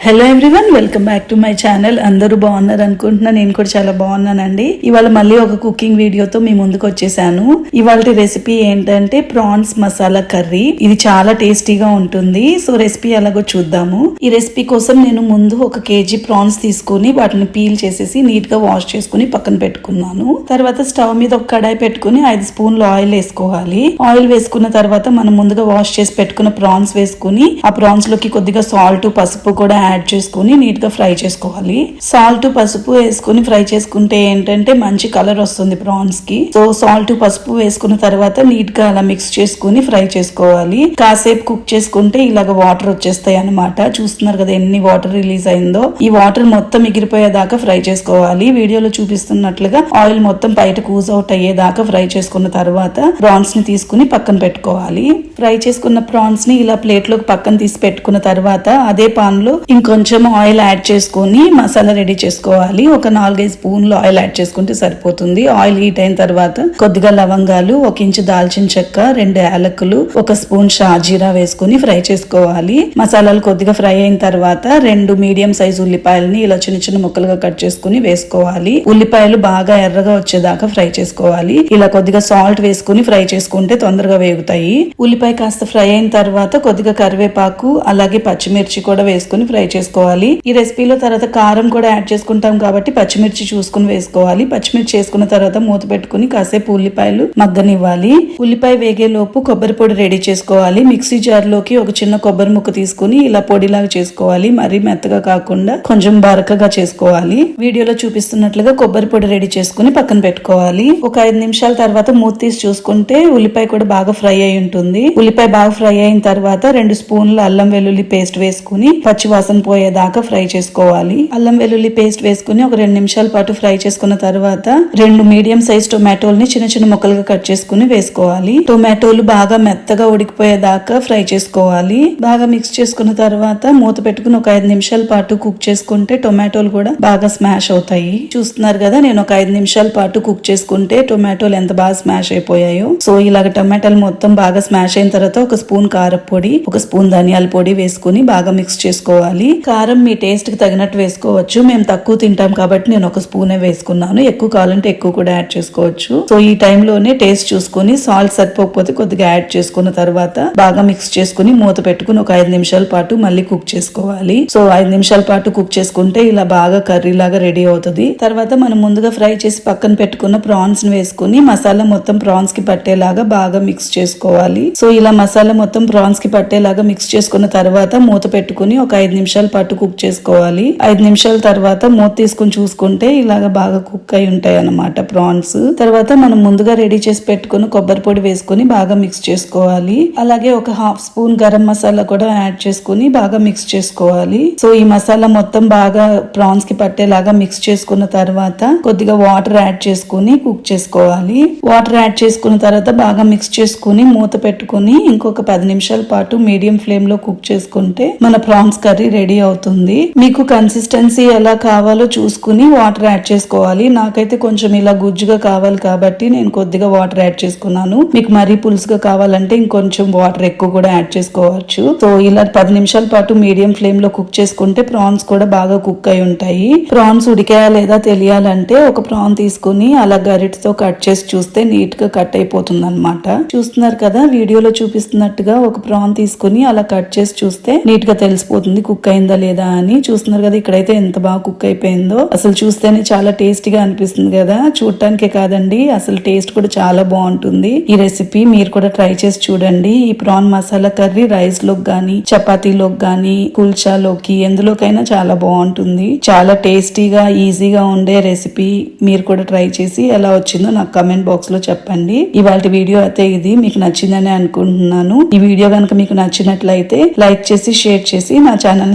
Hello everyone welcome back to my channel అందరూ బాగున్నారు అనుకుంటున్నా నేను కూడా చాలా బాగున్నానండి. ఇవాళ మళ్ళీ ఒక కుకింగ్ వీడియోతో మీ ముందుకు వచ్చేసాను. ఇవాళ రెసిపీ ఏంటంటే ప్రాన్స్ మసాలా కర్రీ ఇది చాలా టేస్టీగా ఉంటుంది. సో రెసిపీ ఎలాగో చూద్దాము. ఈ రెసిపీ కోసం నేను ముందు ఒక కేజీ ప్రాన్స్ తీసుకొని వాటిని పీల్ చేసేసి నీట్గా వాష్ చేసుకుని పక్కన పెట్టుకున్నాను. తర్వాత స్టవ్ మీద ఒక కడాయి పెట్టుకుని ఐదు స్పూన్లు ఆయిల్ వేసుకోవాలి. ఆయిల్ వేసుకున్న తర్వాత మనం ముందుగా వాష్ చేసి పెట్టుకున్న ప్రాన్స్ వేసుకుని ఆ ప్రాన్స్లోకి కొద్దిగా సాల్ట్ పసుపు కూడా యాడ్ చేసుకుని నీట్గా ఫ్రై చేసుకోవాలి. సాల్ట్ పసుపు వేసుకుని ఫ్రై చేసుకుంటే ఏంటంటే మంచి కలర్ వస్తుంది ప్రాన్స్కి. సో సాల్ట్ పసుపు వేసుకున్న తర్వాత నీట్గా అలా మిక్స్ చేసుకుని ఫ్రై చేసుకోవాలి. కాసేపు కుక్ చేసుకుంటే ఇలాగ వాటర్ వచ్చేస్తాయి అన్నమాట. చూస్తున్నారు కదా ఎన్ని వాటర్ రిలీజ్ అయిందో. ఈ వాటర్ మొత్తం ఎగిరిపోయేదాకా ఫ్రై చేసుకోవాలి. వీడియోలో చూపిస్తున్నట్లుగా ఆయిల్ మొత్తం బయట కూజ్ అవుట్ అయ్యేదాకా ఫ్రై చేసుకున్న తర్వాత ప్రాన్స్ని తీసుకుని పక్కన పెట్టుకోవాలి. ఫ్రై చేసుకున్న ప్రాన్స్ని ఇలా ప్లేట్లోకి పక్కన తీసి పెట్టుకున్న తర్వాత అదే పాన్లో ఇంకొంచెం ఆయిల్ యాడ్ చేసుకొని మసాలా రెడీ చేసుకోవాలి. ఒక నాలుగైదు స్పూన్లు ఆయిల్ యాడ్ చేసుకుంటే సరిపోతుంది. ఆయిల్ హీట్ అయిన తర్వాత కొద్దిగా లవంగాలు ఒక ఇంచు దాల్చిన చెక్క రెండు యాలకులు ఒక స్పూన్ షాజీరా వేసుకుని ఫ్రై చేసుకోవాలి. మసాలాలు కొద్దిగా ఫ్రై అయిన తర్వాత రెండు మీడియం సైజ్ ఉల్లిపాయలని ఇలా చిన్న చిన్న ముక్కలుగా కట్ చేసుకుని వేసుకోవాలి. ఉల్లిపాయలు బాగా ఎర్రగా వచ్చేదాకా ఫ్రై చేసుకోవాలి. ఇలా కొద్దిగా సాల్ట్ వేసుకుని ఫ్రై చేసుకుంటే తొందరగా వేగుతాయి. ఉల్లిపాయ కాస్త ఫ్రై అయిన తర్వాత కొద్దిగా కరివేపాకు అలాగే పచ్చిమిర్చి కూడా వేసుకుని ఫ్రై చేసుకోవాలి. ఈ రెసిపీలో తర్వాత కారం కూడా యాడ్ చేసుకుంటాం కాబట్టి పచ్చిమిర్చి చూసుకుని వేసుకోవాలి. పచ్చిమిర్చి వేసుకున్న తర్వాత మూత పెట్టుకుని కాసేపు ఉల్లిపాయలు మగ్గనివ్వాలి. ఉల్లిపాయ వేగే లోపు కొబ్బరి పొడి రెడీ చేసుకోవాలి. మిక్సీ జార్లోకి ఒక చిన్న కొబ్బరి ముక్క తీసుకుని ఇలా పొడిలాగా చేసుకోవాలి. మరీ మెత్తగా కాకుండా కొంచెం బరకగా చేసుకోవాలి. వీడియోలో చూపిస్తున్నట్లుగా కొబ్బరి పొడి రెడీ చేసుకుని పక్కన పెట్టుకోవాలి. ఒక ఐదు నిమిషాల తర్వాత మూత తీసి చూసుకుంటే ఉల్లిపాయ కూడా బాగా ఫ్రై అయి ఉంటుంది. ఉల్లిపాయ బాగా ఫ్రై అయిన తర్వాత రెండు స్పూన్లు అల్లం వెల్లుల్లి పేస్ట్ వేసుకుని పచ్చివాసన వాసన పోయేదాకా ఫ్రై చేసుకోవాలి. అల్లం వెల్లుల్లి పేస్ట్ వేసుకుని ఒక రెండు నిమిషాల పాటు ఫ్రై చేసుకున్న తర్వాత రెండు మీడియం సైజ్ టొమాటోల్ని చిన్న చిన్న ముక్కలుగా కట్ చేసుకుని వేసుకోవాలి. టొమాటోలు బాగా మెత్తగా ఉడికిపోయేదాకా ఫ్రై చేసుకోవాలి. బాగా మిక్స్ చేసుకున్న తర్వాత మూత పెట్టుకుని ఒక ఐదు నిమిషాల పాటు కుక్ చేసుకుంటే టొమాటోలు కూడా బాగా స్మాష్ అవుతాయి. చూస్తున్నారు కదా నేను ఒక ఐదు నిమిషాల పాటు కుక్ చేసుకుంటే టొమాటోలు ఎంత బాగా స్మాష్ అయిపోయాయో. సో ఇలాగ టొమాటోలు మొత్తం బాగా స్మాష్ అయిన తర్వాత ఒక స్పూన్ కారపొడి ఒక స్పూన్ ధనియాల పొడి వేసుకుని బాగా మిక్స్ చేసుకోవాలి. కారం మీ టేస్ట్కి తగినట్టు వేసుకోవచ్చు. మేము తక్కువ తింటాం కాబట్టి నేను ఒక స్పూనే వేసుకున్నాను. ఎక్కువ కావాలంటే ఎక్కువ కూడా యాడ్ చేసుకోవచ్చు. సో ఈ టైంలోనే టేస్ట్ చూసుకుని సాల్ట్ సరిపోకపోతే కొద్దిగా యాడ్ చేసుకున్న తర్వాత బాగా మిక్స్ చేసుకుని మూత పెట్టుకుని ఒక ఐదు నిమిషాల పాటు మళ్ళీ కుక్ చేసుకోవాలి. సో ఐదు నిమిషాల పాటు కుక్ చేసుకుంటే ఇలా బాగా కర్రీ లాగా రెడీ అవుతుంది. తర్వాత మనం ముందుగా ఫ్రై చేసి పక్కన పెట్టుకున్న ప్రాన్స్ని వేసుకుని మసాలా మొత్తం ప్రాన్స్కి పట్టేలాగా బాగా మిక్స్ చేసుకోవాలి. సో ఇలా మసాలా మొత్తం ప్రాన్స్కి పట్టేలాగా మిక్స్ చేసుకున్న తర్వాత మూత పెట్టుకుని ఒక ఐదు నిమిషాలు పాటు కుక్ చేసుకోవాలి. ఐదు నిమిషాల తర్వాత మూత తీసుకుని చూసుకుంటే ఇలాగ బాగా కుక్ అయి ఉంటాయి అన్నమాట ప్రాన్స్ తర్వాత మనం ముందుగా రెడీ చేసి పెట్టుకుని కొబ్బరి పొడి వేసుకుని బాగా మిక్స్ చేసుకోవాలి. అలాగే ఒక హాఫ్ స్పూన్ గరం మసాలా కూడా యాడ్ చేసుకుని బాగా మిక్స్ చేసుకోవాలి. సో ఈ మసాలా మొత్తం బాగా ప్రాన్స్కి పట్టేలాగా మిక్స్ చేసుకున్న తర్వాత కొద్దిగా వాటర్ యాడ్ చేసుకుని కుక్ చేసుకోవాలి. వాటర్ యాడ్ చేసుకున్న తర్వాత బాగా మిక్స్ చేసుకుని మూత పెట్టుకుని ఇంకొక పది నిమిషాల పాటు మీడియం ఫ్లేమ్లో కుక్ చేసుకుంటే మన ప్రాన్స్ కర్రీ రెడీ రెడీ అవుతుంది. మీకు కన్సిస్టెన్సీ ఎలా కావాలో చూసుకుని వాటర్ యాడ్ చేసుకోవాలి. నాకైతే కొంచెం ఇలా గుజ్జుగా కావాలి కాబట్టి నేను కొద్దిగా వాటర్ యాడ్ చేసుకున్నాను. మీకు మరీ పులుసుగా కావాలంటే ఇంకొంచెం వాటర్ ఎక్కువ కూడా యాడ్ చేసుకోవచ్చు. సో ఇలా పది నిమిషాల పాటు మీడియం ఫ్లేమ్లో కుక్ చేసుకుంటే ప్రాన్స్ కూడా బాగా కుక్ అయి ఉంటాయి. ప్రాన్స్ ఉడికాయా లేదా తెలియాలంటే ఒక ప్రాన్ తీసుకుని అలా గరిటతో కట్ చేసి చూస్తే నీట్గా కట్ అయిపోతుంది అనమాట చూస్తున్నారు కదా వీడియోలో చూపిస్తున్నట్టుగా ఒక ప్రాన్ తీసుకుని అలా కట్ చేసి చూస్తే నీట్గా తెలిసిపోతుంది కుక్ అయిందా లేదా అని చూస్తున్నారు కదా ఇక్కడైతే ఎంత బాగా కుక్ అయిపోయిందో. అసలు చూస్తేనే చాలా టేస్టీగా అనిపిస్తుంది కదా. చూడటానికే కాదండి అసలు టేస్ట్ కూడా చాలా బాగుంటుంది. ఈ రెసిపీ మీరు కూడా ట్రై చేసి చూడండి. ఈ ప్రాన్ మసాలా కర్రీ రైస్లోకి గానీ చపాతీలోకి గానీ కుల్చాలోకి ఎందులోకైనా చాలా బాగుంటుంది. చాలా టేస్టీగా ఈజీగా ఉండే రెసిపీ మీరు కూడా ట్రై చేసి ఎలా వచ్చిందో నాకు కమెంట్ బాక్స్లో చెప్పండి. ఇవాళ వీడియో అయితే ఇది. మీకు నచ్చిందని అనుకుంటున్నాను. ఈ వీడియో కనుక మీకు నచ్చినట్లయితే లైక్ చేసి షేర్ చేసి నా ఛానల్